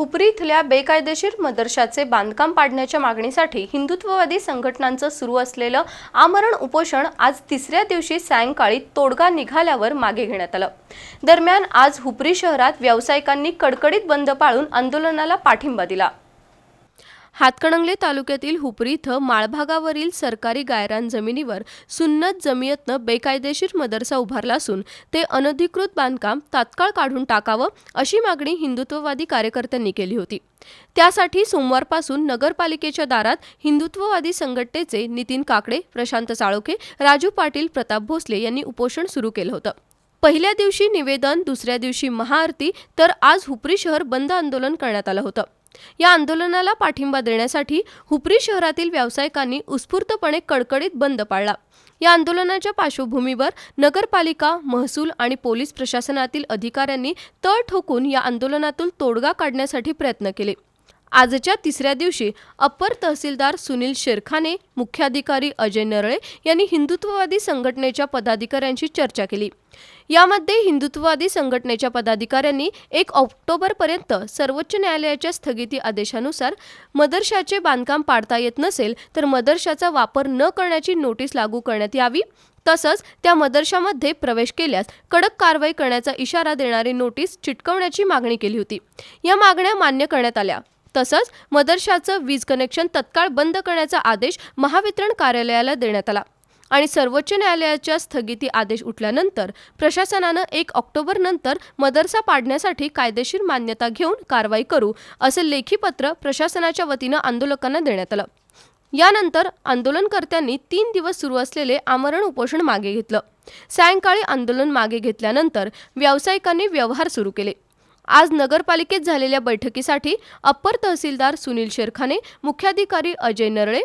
हुपरी इथल्या बेकायदेशीर मदरशाचे बांधकाम पाडण्याच्या मागणीसाठी हिंदुत्ववादी संघटनांचं सुरू असलेलं आमरण उपोषण आज तिसऱ्या दिवशी सायंकाळी तोडगा निघाल्यावर मागे घेण्यात आलं. दरम्यान आज हुपरी शहरात व्यावसायिकांनी कडकडीत बंद पाळून आंदोलनाला पाठिंबा दिला. हातकणंगले तालुक्यातील हुपरी इथं माळभागावरील सरकारी गायरान जमिनीवर सुन्नत जमियतनं बेकायदेशीर मदरसा उभारला असून ते अनधिकृत बांधकाम तात्काळ काढून टाकावं अशी मागणी हिंदुत्ववादी कार्यकर्त्यांनी केली होती. त्यासाठी सोमवारपासून नगरपालिकेच्या दारात हिंदुत्ववादी संघटनेचे नितीन काकडे प्रशांत साळोखे राजू पाटील प्रताप भोसले यांनी उपोषण सुरू केलं होतं. पहिल्या दिवशी निवेदन दुसऱ्या दिवशी महाआरती तर आज हुपरी शहर बंद आंदोलन करण्यात आलं होतं. या आंदोलनाला पाठिंबा देण्यासाठी हुपरी शहरातील व्यावसायिकांनी उत्स्फूर्तपणे कडकडीत बंद पाळला. या आंदोलनाच्या पार्श्वभूमीवर नगरपालिका महसूल आणि पोलीस प्रशासनातील अधिकाऱ्यांनी तळ ठोकून या आंदोलनातून तोडगा काढण्यासाठी प्रयत्न केले. आजच्या तिसऱ्या दिवशी अप्पर तहसीलदार सुनील शेरखाने मुख्याधिकारी अजय नरळे यांनी हिंदुत्ववादी संघटनेच्या पदाधिकाऱ्यांशी चर्चा केली. यामध्ये हिंदुत्ववादी संघटनेच्या पदाधिकाऱ्यांनी एक ऑक्टोबरपर्यंत सर्वोच्च न्यायालयाच्या स्थगिती आदेशानुसार मदरशाचे बांधकाम पाडता येत नसेल तर मदरशाचा वापर न करण्याची नोटीस लागू करण्यात यावी. तसंच त्या मदरशामध्ये प्रवेश केल्यास कडक कारवाई करण्याचा इशारा देणारी नोटीस चिटकवण्याची मागणी केली होती. या मागण्या मान्य करण्यात आल्या. तसंच मदरशाचं वीज कनेक्शन तत्काळ बंद करण्याचा आदेश महावितरण कार्यालयाला देण्यात आला. आणि सर्वोच्च न्यायालयाच्या स्थगिती आदेश उठल्यानंतर प्रशासनानं एक ऑक्टोबर नंतर मदरसा पाडण्यासाठी कायदेशीर मान्यता घेऊन कारवाई करू असं लेखी पत्र प्रशासनाच्या वतीनं आंदोलकांना देण्यात आलं. यानंतर आंदोलनकर्त्यांनी तीन दिवस सुरू असलेले आमरण उपोषण मागे घेतलं. सायंकाळी आंदोलन मागे घेतल्यानंतर व्यावसायिकांनी व्यवहार सुरू केले. आज नगरपालिकेत झालेल्या बैठकीसाठी अप्पर तहसीलदार सुनील शेरखाने मुख्याधिकारी Ajay Narale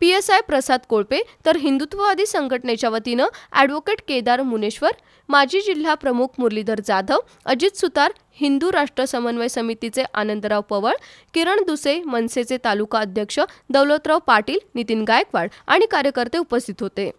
P S I Prasad Kolpe तर हिंदुत्ववादी संघटनेच्या वतीनं ॲडव्होकेट केदार मुनेश्वर माजी जिल्हा प्रमुख मुरलीधर जाधव अजित सुतार हिंदू राष्ट्र समन्वय समितीचे आनंदराव पवळ किरण दुसे मनसेचे तालुका अध्यक्ष दौलतराव पाटील नितीन गायकवाड आणि कार्यकर्ते उपस्थित होते.